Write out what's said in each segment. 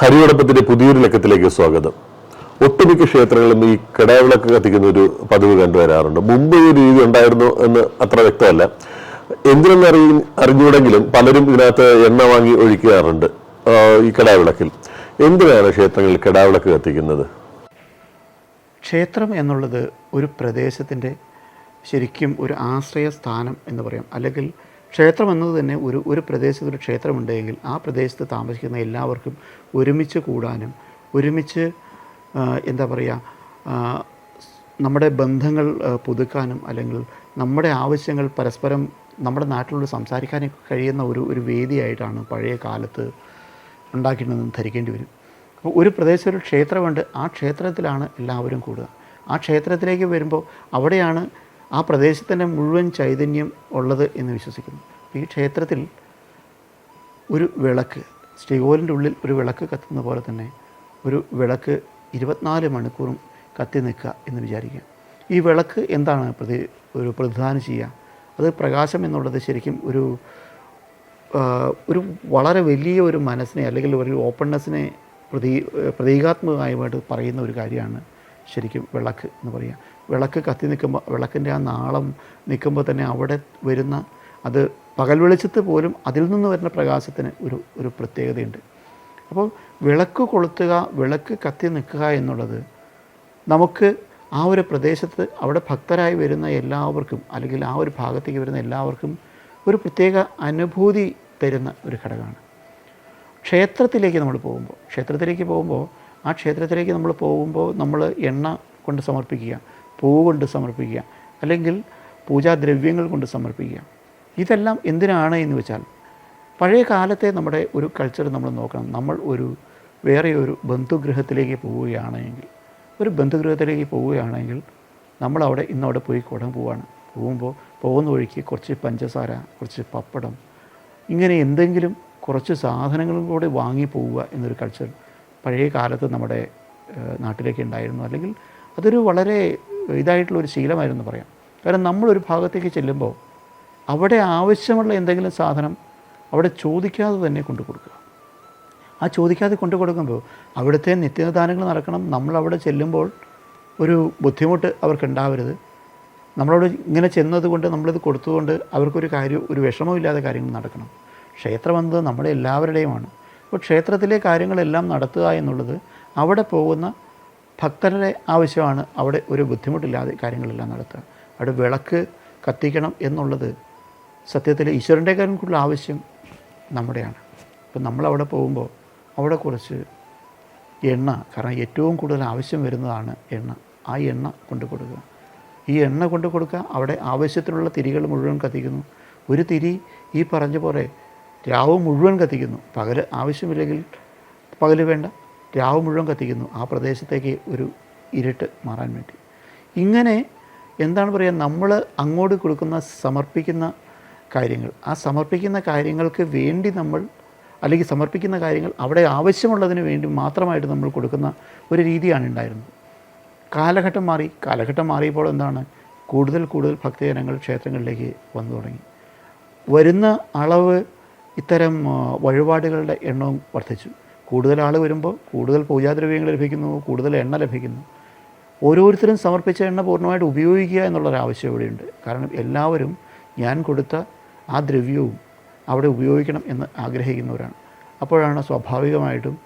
ഹരിയോടൊപ്പത്തിന്റെ പുതിയൊരു ലക്കത്തിലേക്ക് സ്വാഗതം. ഒട്ടുമിക്ക ക്ഷേത്രങ്ങളിലും ഈ കിടവിളക്ക് കത്തിക്കുന്ന ഒരു പതിവ് കണ്ടുവരാറുണ്ട്. മുമ്പ് ഈ രീതി ഉണ്ടായിരുന്നു എന്ന് അത്ര വ്യക്തമല്ല. എന്തിനെന്ന് അറി അറിഞ്ഞൂടെങ്കിലും പലരും ഇതിനകത്ത് എണ്ണ വാങ്ങി ഒഴിക്കാറുണ്ട് ഈ കിടാവിളക്കിൽ. എന്തിനാണ് ക്ഷേത്രങ്ങളിൽ കിടാവിളക്ക് കത്തിക്കുന്നത്? ക്ഷേത്രം എന്നുള്ളത് ഒരു പ്രദേശത്തിന്റെ ശരിക്കും ഒരു ആശ്രയ സ്ഥാനം എന്ന് പറയാം. അല്ലെങ്കിൽ ക്ഷേത്രം എന്നത് തന്നെ ഒരു ഒരു പ്രദേശത്ത് ഒരു ക്ഷേത്രമുണ്ടെങ്കിൽ ആ പ്രദേശത്ത് താമസിക്കുന്ന എല്ലാവർക്കും ഒരുമിച്ച് കൂടാനും ഒരുമിച്ച് എന്താ പറയുക നമ്മുടെ ബന്ധങ്ങൾ പുതുക്കാനും അല്ലെങ്കിൽ നമ്മുടെ ആവശ്യങ്ങൾ പരസ്പരം നമ്മുടെ നാട്ടിലൂടെ സംസാരിക്കാനും കഴിയുന്ന ഒരു ഒരു വേദിയായിട്ടാണ് പഴയ കാലത്ത് ഉണ്ടാക്കിയിട്ടുണ്ടെന്ന് ധരിക്കേണ്ടി വരും. അപ്പോൾ ഒരു പ്രദേശത്ത് ഒരു ക്ഷേത്രമുണ്ട് ആ ക്ഷേത്രത്തിലാണ് എല്ലാവരും കൂടുക. ആ ക്ഷേത്രത്തിലേക്ക് വരുമ്പോൾ അവിടെയാണ് ആ പ്രദേശത്തിന്റെ മുഴുവൻ ചൈതന്യം ഉള്ളത് എന്ന് വിശ്വസിക്കുന്നു. ഈ ക്ഷേത്രത്തിൽ ഒരു വിളക്ക് ശ്രീകോലിന്റെ ഉള്ളിൽ ഒരു വിളക്ക് കത്തുന്ന പോലെ തന്നെ ഒരു വിളക്ക് ഇരുപത്തിനാല് മണിക്കൂറും കത്തി നിൽക്കുക എന്ന് വിചാരിക്കുക. ഈ വിളക്ക് എന്താണ് പ്രതി ഒരു പ്രതിദാനം ചെയ്യുക? അത് പ്രകാശം എന്നുള്ളത് ശരിക്കും ഒരു ഒരു വളരെ വലിയ ഒരു മനസ്സിനെ അല്ലെങ്കിൽ ഒരു ഓപ്പൺനെസ്സിനെ പ്രതീ പ്രതീകാത്മകമായിട്ട് പറയുന്ന ഒരു കാര്യമാണ്. ശരിക്കും വിളക്ക് എന്ന് പറയുക വിളക്ക് കത്തി നിൽക്കുമ്പോൾ വിളക്കിന്റെ ആ നാളം നിൽക്കുമ്പോൾ തന്നെ അവിടെ വരുന്ന അത് പകൽ വെളിച്ചത്ത് പോലും അതിൽ നിന്ന് വരുന്ന പ്രകാശത്തിന് ഒരു ഒരു പ്രത്യേകതയുണ്ട്. അപ്പോൾ വിളക്ക് കൊളുത്തുക വിളക്ക് കത്തി നിൽക്കുക എന്നുള്ളത് നമുക്ക് ആ ഒരു പ്രദേശത്ത് അവിടെ ഭക്തരായി വരുന്ന എല്ലാവർക്കും അല്ലെങ്കിൽ ആ ഒരു ഭാഗത്തേക്ക് വരുന്ന എല്ലാവർക്കും ഒരു പ്രത്യേക അനുഭൂതി തരുന്ന ഒരു ഘടകമാണ്. ക്ഷേത്രത്തിലേക്ക് നമ്മൾ പോകുമ്പോൾ ക്ഷേത്രത്തിലേക്ക് പോകുമ്പോൾ ആ ക്ഷേത്രത്തിലേക്ക് നമ്മൾ പോകുമ്പോൾ നമ്മൾ എണ്ണ കൊണ്ട് സമർപ്പിക്കുക പൂവ് കൊണ്ട് സമർപ്പിക്കുക അല്ലെങ്കിൽ പൂജാദ്രവ്യങ്ങൾ കൊണ്ട് സമർപ്പിക്കുക. ഇതെല്ലാം എന്തിനാണ് എന്ന് വെച്ചാൽ പഴയ കാലത്തെ നമ്മുടെ ഒരു കൾച്ചർ നമ്മൾ നോക്കണം. നമ്മൾ ഒരു വേറെ ഒരു ബന്ധുഗൃഹത്തിലേക്ക് പോവുകയാണെങ്കിൽ ഒരു ബന്ധുഗൃഹത്തിലേക്ക് പോവുകയാണെങ്കിൽ നമ്മളവിടെ ഇന്നവിടെ പോയി കുടം പോവാണ്. പോകുമ്പോൾ പോകുന്ന വഴിക്ക് കുറച്ച് പഞ്ചസാര കുറച്ച് പപ്പടം ഇങ്ങനെ എന്തെങ്കിലും കുറച്ച് സാധനങ്ങളും കൂടെ വാങ്ങി പോവുക എന്നൊരു കൾച്ചർ പഴയ കാലത്ത് നമ്മുടെ നാട്ടിലേക്ക് ഉണ്ടായിരുന്നു. അല്ലെങ്കിൽ അതൊരു വളരെ ഇതായിട്ടുള്ള ഒരു ശീലമായിരുന്നു പറയാം. കാരണം നമ്മളൊരു ഭാഗത്തേക്ക് ചെല്ലുമ്പോൾ അവിടെ ആവശ്യമുള്ള എന്തെങ്കിലും സാധനം അവിടെ ചോദിക്കാതെ തന്നെ കൊണ്ടു കൊടുക്കുക. ആ ചോദിക്കാതെ കൊണ്ടു കൊടുക്കുമ്പോൾ അവിടുത്തെ നിത്യദാനങ്ങൾ നടക്കണം. നമ്മളവിടെ ചെല്ലുമ്പോൾ ഒരു ബുദ്ധിമുട്ട് അവർക്കുണ്ടാവരുത്. നമ്മളോട് ഇങ്ങനെ ചെന്നതുകൊണ്ട് നമ്മളിത് കൊടുത്തതുകൊണ്ട് അവർക്കൊരു കാര്യം ഒരു വിഷമമില്ലാതെ കാര്യങ്ങൾ നടക്കണം. ക്ഷേത്രം എന്നത് നമ്മുടെ എല്ലാവരുടെയുമാണ്. അപ്പോൾ ക്ഷേത്രത്തിലെ കാര്യങ്ങളെല്ലാം നടത്തുക എന്നുള്ളത് അവിടെ പോകുന്ന ഭക്തരുടെ ആവശ്യമാണ്. അവിടെ ഒരു ബുദ്ധിമുട്ടില്ലാതെ കാര്യങ്ങളെല്ലാം നടത്തുക. അവിടെ വിളക്ക് കത്തിക്കണം എന്നുള്ളത് സത്യത്തിൽ ഈശ്വരന്റെ കാര്യങ്ങൾക്കുള്ള ആവശ്യം നമ്മുടെയാണ്. അപ്പം നമ്മളവിടെ പോകുമ്പോൾ അവിടെ കുറച്ച് എണ്ണ കാരണം ഏറ്റവും കൂടുതൽ ആവശ്യം വരുന്നതാണ് എണ്ണ. ആ എണ്ണ കൊണ്ട് കൊടുക്കുക. ഈ എണ്ണ കൊണ്ട് കൊടുക്കുക. അവിടെ ആവശ്യത്തിനുള്ള തിരികൾ മുഴുവൻ കത്തിക്കുന്നു. ഒരു തിരി ഈ പറഞ്ഞ പോലെ രാവ് മുഴുവൻ കത്തിക്കുന്നു. പകൽ ആവശ്യമില്ലെങ്കിൽ പകൽ വേണ്ട. രാവ് മുഴുവൻ കത്തിക്കുന്നു. ആ പ്രദേശത്തേക്ക് ഒരു ഇരുട്ട് മാറാൻ വേണ്ടി. ഇങ്ങനെ എന്താണ് പറയുക നമ്മൾ അങ്ങോട്ട് കൊടുക്കുന്ന സമർപ്പിക്കുന്ന കാര്യങ്ങൾ. ആ സമർപ്പിക്കുന്ന കാര്യങ്ങൾക്ക് വേണ്ടി നമ്മൾ അല്ലെങ്കിൽ സമർപ്പിക്കുന്ന കാര്യങ്ങൾ അവിടെ ആവശ്യമുള്ളതിന് വേണ്ടി മാത്രമായിട്ട് നമ്മൾ കൊടുക്കുന്ന ഒരു രീതിയാണ് ഉണ്ടായിരുന്നത്. കാലഘട്ടം മാറി കാലഘട്ടം മാറിയപ്പോൾ എന്താണ്? കൂടുതൽ കൂടുതൽ ഭക്തജനങ്ങൾ ക്ഷേത്രങ്ങളിലേക്ക് വന്നു തുടങ്ങി. വരുന്ന അളവ് ഇത്തരം വഴിപാടുകളുടെ എണ്ണവും വർദ്ധിച്ചു. കൂടുതൽ ആൾ വരുമ്പോൾ കൂടുതൽ പൂജാദ്രവ്യങ്ങൾ ലഭിക്കുന്നു കൂടുതൽ എണ്ണ ലഭിക്കുന്നു. ഓരോരുത്തരും സമർപ്പിച്ച എണ്ണ പൂർണമായിട്ട് ഉപയോഗിക്കുക എന്നുള്ളൊരാവശ്യം ഇവിടെയുണ്ട്. കാരണം എല്ലാവരും ഞാൻ കൊടുത്ത ആ ദ്രവ്യവും അവിടെ ഉപയോഗിക്കണം എന്ന് ആഗ്രഹിക്കുന്നവരാണ്. അപ്പോഴാണ് സ്വാഭാവികമായിട്ടും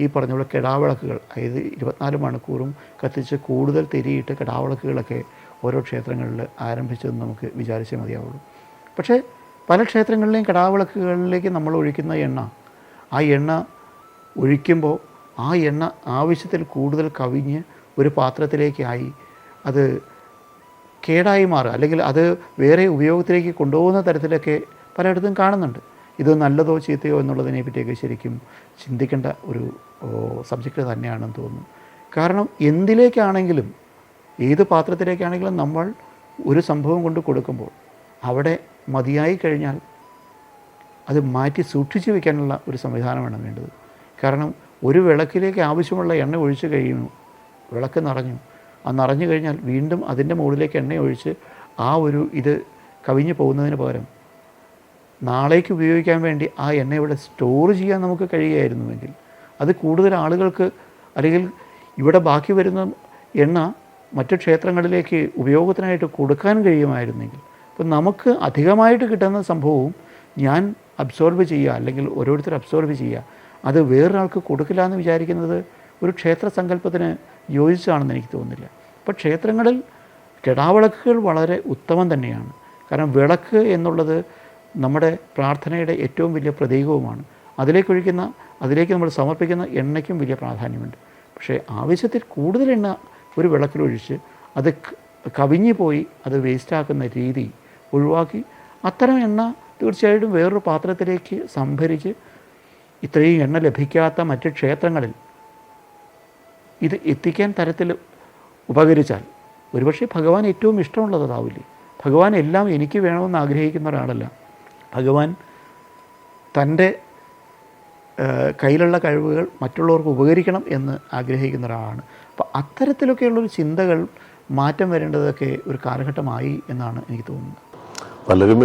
ഈ പറഞ്ഞ കിടാവിളക്കുകൾ അതായത് ഇരുപത്തിനാല് മണിക്കൂറും കത്തിച്ച് കൂടുതൽ തിരിയിട്ട് കിടാവിളക്കുകളൊക്കെ ഓരോ ക്ഷേത്രങ്ങളിൽ ആരംഭിച്ചതെന്ന് നമുക്ക് വിചാരിച്ചേ മതിയാവുള്ളൂ. പക്ഷേ പല ക്ഷേത്രങ്ങളിലെയും കടാവിളക്കുകളിലേക്ക് നമ്മൾ ഒഴിക്കുന്ന എണ്ണ. ആ എണ്ണ ഒഴിക്കുമ്പോൾ ആ എണ്ണ ആവശ്യത്തിൽ കൂടുതൽ കവിഞ്ഞ് ഒരു പാത്രത്തിലേക്കായി അത് കേടായി മാറുക. അല്ലെങ്കിൽ അത് വേറെ ഉപയോഗത്തിലേക്ക് കൊണ്ടുപോകുന്ന തരത്തിലൊക്കെ പലയിടത്തും കാണുന്നുണ്ട്. ഇത് നല്ലതോ ചീത്തയോ എന്നുള്ളതിനെ പറ്റിയൊക്കെ ശരിക്കും ചിന്തിക്കേണ്ട ഒരു സബ്ജക്റ്റ് തന്നെയാണെന്ന് തോന്നുന്നു. കാരണം എന്തിലേക്കാണെങ്കിലും ഏത് പാത്രത്തിലേക്കാണെങ്കിലും നമ്മൾ ഒരു സംഭവം കൊണ്ട് കൊടുക്കുമ്പോൾ അവിടെ മതിയായി കഴിഞ്ഞാൽ അത് മാറ്റി സൂക്ഷിച്ചു വയ്ക്കാനുള്ള ഒരു സംവിധാനമാണ് വേണ്ടത്. കാരണം ഒരു വിളക്കിലേക്ക് ആവശ്യമുള്ള എണ്ണ ഒഴിച്ച് കഴിയുന്നു വിളക്ക് നിറഞ്ഞു. ആ നിറഞ്ഞു കഴിഞ്ഞാൽ വീണ്ടും അതിന്റെ മുകളിലേക്ക് എണ്ണ ഒഴിച്ച് ആ ഒരു ഇത് കവിഞ്ഞു പോകുന്നതിന് പകരം നാളേക്ക് ഉപയോഗിക്കാൻ വേണ്ടി ആ എണ്ണ ഇവിടെ സ്റ്റോർ ചെയ്യാൻ നമുക്ക് കഴിയുമായിരുന്നുവെങ്കിൽ അത് കൂടുതൽ ആളുകൾക്ക് അല്ലെങ്കിൽ ഇവിടെ ബാക്കി വരുന്ന എണ്ണ മറ്റു ക്ഷേത്രങ്ങളിലേക്ക് ഉപയോഗത്തിനായിട്ട് കൊടുക്കാൻ കഴിയുമായിരുന്നെങ്കിൽ അപ്പം നമുക്ക് അധികമായിട്ട് കിട്ടുന്ന സംഭവവും ഞാൻ അബ്സോർബ് ചെയ്യുക അല്ലെങ്കിൽ ഓരോരുത്തർ അബ്സോർബ് ചെയ്യുക അത് വേറൊരാൾക്ക് കൊടുക്കില്ല എന്ന് വിചാരിക്കുന്നത് ഒരു ക്ഷേത്ര സങ്കല്പത്തിന് യോജിച്ചാണെന്ന് എനിക്ക് തോന്നുന്നില്ല. അപ്പോൾ ക്ഷേത്രങ്ങളിൽ കെടാവിളക്കുകൾ വളരെ ഉത്തമം തന്നെയാണ്. കാരണം വിളക്ക് എന്നുള്ളത് നമ്മുടെ പ്രാർത്ഥനയുടെ ഏറ്റവും വലിയ പ്രതീകവുമാണ്. അതിലേക്ക് ഒഴിക്കുന്ന അതിലേക്ക് നമ്മൾ സമർപ്പിക്കുന്ന എണ്ണയ്ക്കും വലിയ പ്രാധാന്യമുണ്ട്. പക്ഷേ ആവശ്യത്തിൽ കൂടുതൽ എണ്ണ ഒരു വിളക്കിലൊഴിച്ച് അത് കവിഞ്ഞു പോയി അത് വേസ്റ്റാക്കുന്ന രീതി ഒഴിവാക്കി. അത്തരം എണ്ണ തീർച്ചയായിട്ടും വേറൊരു പാത്രത്തിലേക്ക് സംഭരിച്ച് ഇത്രയും എണ്ണ ലഭിക്കാത്ത മറ്റ് ക്ഷേത്രങ്ങളിൽ ഇത് എത്തിക്കാൻ തരത്തിൽ ഉപകരിച്ചാൽ ഒരുപക്ഷെ ഭഗവാൻ ഏറ്റവും ഇഷ്ടമുള്ളത് അതാവില്ലേ ഭഗവാൻ എല്ലാം എനിക്ക് വേണമെന്ന് ആഗ്രഹിക്കുന്ന ഒരാളല്ല. ഭഗവാൻ തന്റെ കയ്യിലുള്ള കഴിവുകൾ മറ്റുള്ളവർക്ക് ഉപകരിക്കണം എന്ന് ആഗ്രഹിക്കുന്ന ഒരാളാണ്. അപ്പോൾ അത്തരത്തിലൊക്കെയുള്ളൊരു ചിന്തകൾ മാറ്റം വരേണ്ടതൊക്കെ ഒരു കാലഘട്ടമായി എന്നാണ് എനിക്ക് തോന്നുന്നത്. പലരും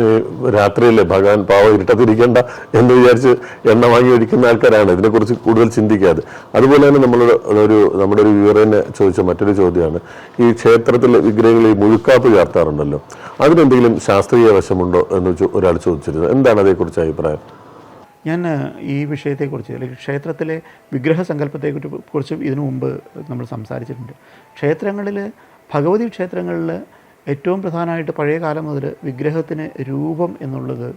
രാത്രിയല്ലേ ഭഗവാൻ പാവം ഇരുട്ടത്തിരിക്കണ്ട എന്ന് വിചാരിച്ച് എണ്ണ വാങ്ങി ഒഴിക്കുന്ന ആൾക്കാരാണ്. ഇതിനെക്കുറിച്ച് കൂടുതൽ ചിന്തിക്കാതെ. അതുപോലെ തന്നെ നമ്മൾ ഒരു നമ്മുടെ ഒരു വിവരനെ ചോദിച്ച മറ്റൊരു ചോദ്യമാണ്. ഈ ക്ഷേത്രത്തിലെ ഈ മുഴുക്കാപ്പ് ചേർത്താറുണ്ടല്ലോ. അതിനെന്തെങ്കിലും ശാസ്ത്രീയ വശമുണ്ടോ എന്ന് ഒരാൾ ചോദിച്ചിരുന്നു. എന്താണ് അതേക്കുറിച്ച് അഭിപ്രായം? ഞാൻ ഈ വിഷയത്തെക്കുറിച്ച് അല്ലെങ്കിൽ ക്ഷേത്രത്തിലെ വിഗ്രഹ സങ്കല്പത്തെക്കുറിച്ച് കുറിച്ചും ഇതിനു മുമ്പ് നമ്മൾ സംസാരിച്ചിട്ടുണ്ട്. ക്ഷേത്രങ്ങളിൽ ഭഗവതി ക്ഷേത്രങ്ങളിൽ ഏറ്റവും പ്രധാനമായിട്ട് പഴയ കാലം മുതൽ വിഗ്രഹത്തിന് രൂപം എന്നുള്ളത്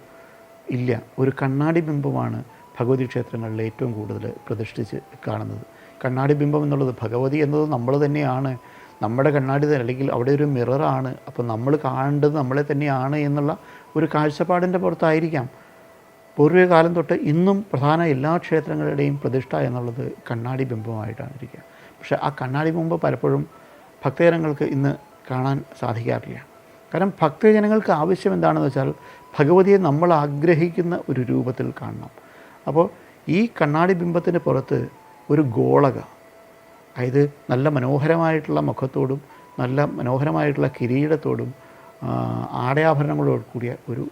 ഇല്ല. ഒരു കണ്ണാടി ബിംബമാണ് ഭഗവതി ക്ഷേത്രങ്ങളിൽ ഏറ്റവും കൂടുതൽ പ്രതിഷ്ഠിച്ച് കാണുന്നത്. കണ്ണാടി ബിംബം എന്നുള്ളത് ഭഗവതി എന്നത് നമ്മൾ തന്നെയാണ്. നമ്മുടെ കണ്ണാടി തന്നെ അല്ലെങ്കിൽ അവിടെ ഒരു മിററാണ് അപ്പോൾ നമ്മൾ കാണേണ്ടത് നമ്മളെ തന്നെയാണ് എന്നുള്ള ഒരു കാഴ്ചപ്പാടിന്റെ പുറത്തായിരിക്കാം. പൂർവകാലം തൊട്ട് ഇന്നും പ്രധാന എല്ലാ ക്ഷേത്രങ്ങളുടെയും പ്രതിഷ്ഠ എന്നുള്ളത് കണ്ണാടി ബിംബമായിട്ടാണ് ഇരിക്കുക. പക്ഷേ ആ കണ്ണാടി ബിംബം പലപ്പോഴും ഭക്തജനങ്ങൾക്ക് ഇന്ന് കാണാൻ സാധിക്കാറില്ല. കാരണം ഭക്തജനങ്ങൾക്ക് ആവശ്യം എന്താണെന്ന് വെച്ചാൽ ഭഗവതിയെ നമ്മൾ ആഗ്രഹിക്കുന്ന ഒരു രൂപത്തിൽ കാണണം. അപ്പോൾ ഈ കണ്ണാടി ബിംബത്തിന് പുറത്ത് ഒരു ഗോളക അതായത് നല്ല മനോഹരമായിട്ടുള്ള മുഖത്തോടും നല്ല മനോഹരമായിട്ടുള്ള കിരീടത്തോടും ആടയാഭരണങ്ങളോട് കൂടിയ ഒരു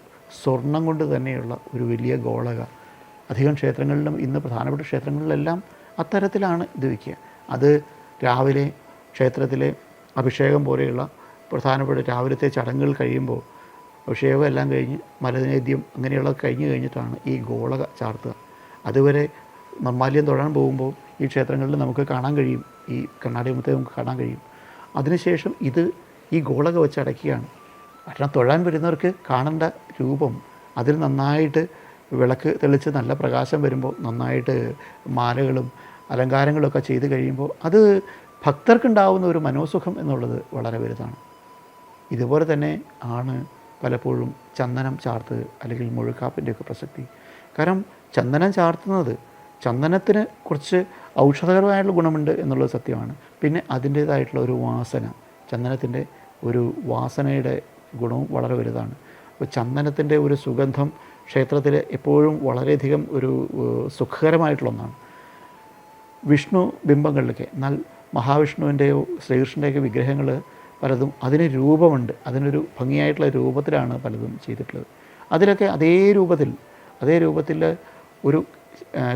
സ്വർണം കൊണ്ട് തന്നെയുള്ള ഒരു വലിയ ഗോളക. അധികം ക്ഷേത്രങ്ങളിലും ഇന്ന് പ്രധാനപ്പെട്ട ക്ഷേത്രങ്ങളിലെല്ലാം അത്തരത്തിലാണ് ഇത് വയ്ക്കുക അത് രാവിലെ ക്ഷേത്രത്തിലെ അഭിഷേകം പോലെയുള്ള പ്രധാനപ്പെട്ട രാവിലത്തെ ചടങ്ങുകൾ കഴിയുമ്പോൾ അഭിഷേകം എല്ലാം കഴിഞ്ഞ് മലനേദ്യം അങ്ങനെയുള്ളത് കഴിഞ്ഞ് കഴിഞ്ഞിട്ടാണ് ഈ ഗോളക ചാർത്തുക. അതുവരെ നിർമാല്യം തൊഴാൻ പോകുമ്പോൾ ഈ ക്ഷേത്രങ്ങളിൽ നമുക്ക് കാണാൻ കഴിയും. ഈ കണ്ണാടി മുത്തെ നമുക്ക് കാണാൻ കഴിയും. അതിനുശേഷം ഇത് ഈ ഗോളക വെച്ച് അടയ്ക്കുകയാണ്. കാരണം തൊഴാൻ വരുന്നവർക്ക് കാണേണ്ട രൂപം അതിൽ നന്നായിട്ട് വിളക്ക് തെളിച്ച് നല്ല പ്രകാശം വരുമ്പോൾ നന്നായിട്ട് മാലകളും അലങ്കാരങ്ങളൊക്കെ ചെയ്ത് കഴിയുമ്പോൾ അത് ഭക്തർക്കുണ്ടാവുന്ന ഒരു മനോസുഖം എന്നുള്ളത് വളരെ വലുതാണ്. ഇതുപോലെ തന്നെ ആണ് പലപ്പോഴും ചന്ദനം ചാർത്ത് അല്ലെങ്കിൽ മുഴുക്കാപ്പിന്റെയൊക്കെ പ്രസക്തി. കാരണം ചന്ദനം ചാർത്തുന്നത് ചന്ദനത്തിന് കുറച്ച് ഔഷധകരമായിട്ടുള്ള ഗുണമുണ്ട് എന്നുള്ളത് സത്യമാണ്. പിന്നെ അതിന്റേതായിട്ടുള്ള ഒരു വാസന ചന്ദനത്തിന്റെ ഒരു വാസനയുടെ ഗുണവും വളരെ വലുതാണ്. അപ്പോൾ ചന്ദനത്തിന്റെ ഒരു സുഗന്ധം ക്ഷേത്രത്തിൽ എപ്പോഴും വളരെയധികം ഒരു സുഖകരമായിട്ടുള്ള ഒന്നാണ് വിഷ്ണു ബിംബങ്ങളിലൊക്കെ എന്നാൽ മഹാവിഷ്ണുവിന്റെയോ ശ്രീകൃഷ്ണന്റെയൊക്കെ വിഗ്രഹങ്ങൾ പലതും അതിന് രൂപമുണ്ട്. അതിനൊരു ഭംഗിയായിട്ടുള്ള രൂപത്തിലാണ് പലതും ചെയ്തിട്ടുള്ളത്. അതിലൊക്കെ അതേ രൂപത്തിൽ അതേ രൂപത്തിൽ ഒരു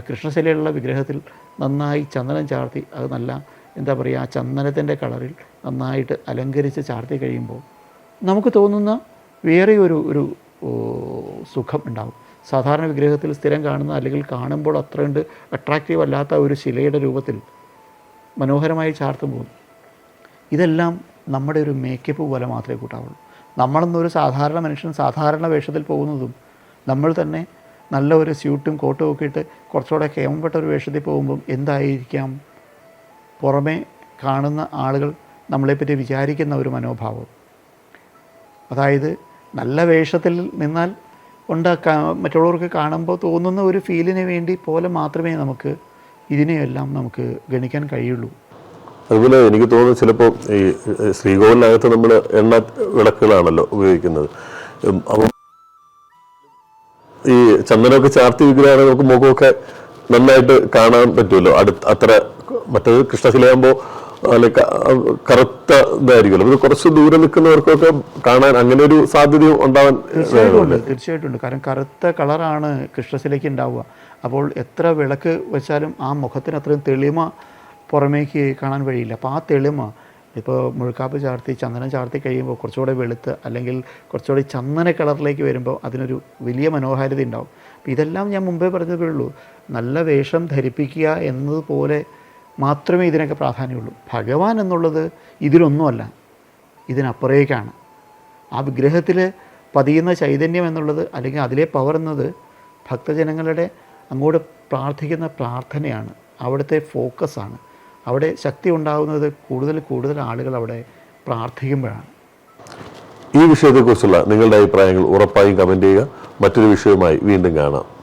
കൃഷ്ണശിലയുള്ള വിഗ്രഹത്തിൽ നന്നായി ചന്ദനം ചാർത്തി അത് നല്ല എന്താ പറയുക ആ ചന്ദനത്തിന്റെ കളറിൽ നന്നായിട്ട് അലങ്കരിച്ച് ചാർത്തി കഴിയുമ്പോൾ നമുക്ക് തോന്നുന്ന വേറെ ഒരു ഒരു സുഖം ഉണ്ടാവും. സാധാരണ വിഗ്രഹത്തിൽ സ്ഥിരം കാണുന്ന അല്ലെങ്കിൽ കാണുമ്പോൾ അത്ര കണ്ട് അട്രാക്റ്റീവ് അല്ലാത്ത ഒരു ശിലയുടെ രൂപത്തിൽ മനോഹരമായി ചാർത്തു പോകുന്നു. ഇതെല്ലാം നമ്മുടെ ഒരു മേക്കപ്പ് പോലെ മാത്രമേ കൂട്ടാവുള്ളൂ. നമ്മളെന്നൊരു സാധാരണ മനുഷ്യൻ സാധാരണ വേഷത്തിൽ പോകുന്നതും നമ്മൾ തന്നെ നല്ല ഒരു സ്യൂട്ടും കോട്ടും ഒക്കെ ഇട്ട് കുറച്ചുകൂടെ കേമപ്പെട്ട ഒരു വേഷത്തിൽ പോകുമ്പം എന്തായിരിക്കാം? പുറമേ കാണുന്ന ആളുകൾ നമ്മളെപ്പറ്റി വിചാരിക്കുന്ന ഒരു മനോഭാവം. അതായത് നല്ല വേഷത്തിൽ നിന്നാൽ ഉണ്ടാക്കാൻ മറ്റുള്ളവർക്ക് കാണുമ്പോൾ തോന്നുന്ന ഒരു ഫീലിന് വേണ്ടി പോലെ മാത്രമേ നമുക്ക് ഇതിനെയെല്ലാം നമുക്ക് ഗണിക്കാൻ കഴിയുള്ളൂ. അതുപോലെ എനിക്ക് തോന്നുന്നു ചിലപ്പോൾ ഈ ശ്രീകോവിലിനകത്ത് നമ്മൾ എണ്ണ വിളക്കുകളാണല്ലോ ഉപയോഗിക്കുന്നത്. അപ്പം ഈ ചന്ദനമൊക്കെ ചാർത്തി വിഗ്രഹമാണ് നമുക്ക് മുഖമൊക്കെ നന്നായിട്ട് കാണാൻ പറ്റുമല്ലോ. അടുത്ത് അത്ര മറ്റേത് കൃഷ്ണശിലയാകുമ്പോൾ അല്ലെ കറുത്ത ഇതായിരിക്കുമല്ലോ. ഇത് കുറച്ച് ദൂരെ നിൽക്കുന്നവർക്കൊക്കെ കാണാൻ അങ്ങനെ ഒരു സാധ്യതയും ഉണ്ടാവാൻ തീർച്ചയായിട്ടും ഉണ്ട് തീർച്ചയായിട്ടും ഉണ്ട്. കാരണം കറുത്ത കളറാണ് കൃഷ്ണശിലയ്ക്ക് ഉണ്ടാവുക. അപ്പോൾ എത്ര വിളക്ക് വെച്ചാലും ആ മുഖത്തിന് അത്രയും തെളിമ പുറമേക്ക് കാണാൻ വഴിയില്ല അപ്പോൾ ആ തെളിമ ഇപ്പോൾ മുഴുക്കാപ്പ് ചാർത്തി ചന്ദനം ചാർത്തി കഴിയുമ്പോൾ കുറച്ചുകൂടെ വെളുത്ത് അല്ലെങ്കിൽ കുറച്ചുകൂടി ചന്ദന കളറിലേക്ക് വരുമ്പോൾ അതിനൊരു വലിയ മനോഹാരിത ഉണ്ടാവും. അപ്പോൾ ഇതെല്ലാം ഞാൻ മുമ്പേ പറഞ്ഞതേ ഉള്ളൂ നല്ല വേഷം ധരിപ്പിക്കുക എന്നതുപോലെ മാത്രമേ ഇതിനൊക്കെ പ്രാധാന്യമുള്ളൂ. ഭഗവാൻ എന്നുള്ളത് ഇതിലൊന്നുമല്ല ഇതിനപ്പുറേക്കാണ്. ആ വിഗ്രഹത്തിൽ പതിയുന്ന ചൈതന്യം എന്നുള്ളത് അല്ലെങ്കിൽ അതിലെ പവർ എന്നത് ഭക്തജനങ്ങളുടെ അങ്ങോട്ട് പ്രാർത്ഥിക്കുന്ന പ്രാർത്ഥനയാണ്. അവിടുത്തെ ഫോക്കസാണ് അവിടെ ശക്തി ഉണ്ടാകുന്നത് കൂടുതൽ കൂടുതൽ ആളുകൾ അവിടെ പ്രാർത്ഥിക്കുമ്പോഴാണ്. ഈ വിഷയത്തെക്കുറിച്ചുള്ള നിങ്ങളുടെ അഭിപ്രായങ്ങൾ ഉറപ്പായും കമന്റ് ചെയ്യുക. മറ്റൊരു വിഷയവുമായി വീണ്ടും കാണാം.